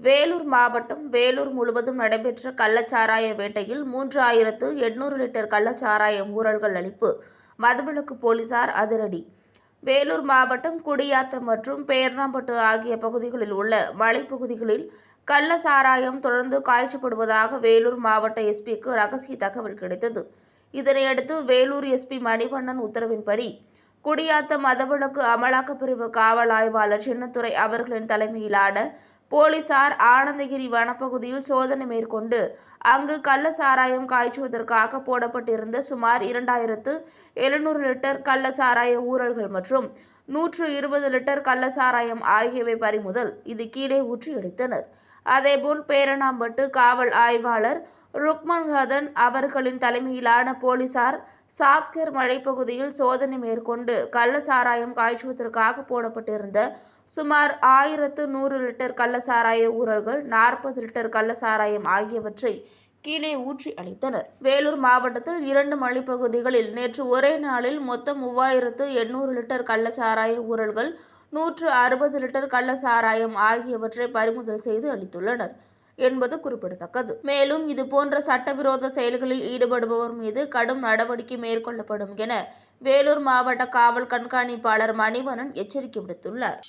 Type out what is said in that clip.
வேலூர் மாவட்டம் வேலூர் முழுவதும் நடைபெற்ற கள்ளச்சாராய வேட்டையில் மூன்று ஆயிரத்து எண்ணூறு லிட்டர் கள்ளச்சாராய ஊழல்கள் அளிப்பு. மதுவிலக்கு போலீசார் அதிரடி. வேலூர் மாவட்டம் குடியாத்தம் மற்றும் பேர்ணாம்பட்டு ஆகிய பகுதிகளில் உள்ள மலைப்பகுதிகளில் கள்ள சாராயம் தொடர்ந்து காய்ச்சப்படுவதாக வேலூர் மாவட்ட எஸ்பிக்கு ரகசிய தகவல் கிடைத்தது. இதனையடுத்து வேலூர் எஸ்பி மணிவண்ணன் உத்தரவின்படி குடியாத்த மதவிலக்கு அமலாக்கப் பிரிவு காவல் ஆய்வாளர் சின்னத்துறை அவர்களின் தலைமையிலான போலீசார் ஆனந்தகிரி வனப்பகுதியில் சோதனை மேற்கொண்டு அங்கு கள்ள சாராயம் காய்ச்சுவதற்காக போடப்பட்டிருந்த சுமார் இரண்டாயிரத்து எழுநூறு லிட்டர் கள்ள சாராய ஊரல்கள் மற்றும் நூற்று இருபது லிட்டர் கள்ள சாராயம் ஆகியவை பறிமுதல் இது கீழே ஊற்றி அடித்தனர் அதேபோல் பேரணாம்பட்டு காவல் ஆய்வாளர் ருக்மன்ஹதன் அவர்களின் தலைமையிலான போலீசார் சாக்கர் மலைப்பகுதியில் சோதனை மேற்கொண்டு கள்ள சாராயம் காய்ச்சுவதற்காக போடப்பட்டிருந்த சுமார் ஆயிரத்து நூறு லிட்டர் கள்ள சாராய ஊரல்கள் நாற்பது லிட்டர் கள்ள சாராயம் ஆகியவற்றை கீழே ஊற்றி அளித்தனர். வேலூர் மாவட்டத்தில் இரண்டு மலைப்பகுதிகளில் நேற்று ஒரே நாளில் மொத்தம் மூவாயிரத்து எண்ணூறு லிட்டர் கள்ள சாராய ஊரல்கள் நூற்று அறுபது லிட்டர் கள்ள சாராயம் ஆகியவற்றை பறிமுதல் செய்து அளித்துள்ளனர். என்பது குறிப்பிடத்தக்கது. மேலும் இது போன்ற சட்டவிரோத செயல்களில் ஈடுபடுபவர் மீது கடும் நடவடிக்கை மேற்கொள்ளப்படும் என வேலூர் மாவட்ட காவல் கண்காணிப்பாளர் மணிவனன் எச்சரிக்கை விடுத்துள்ளார்.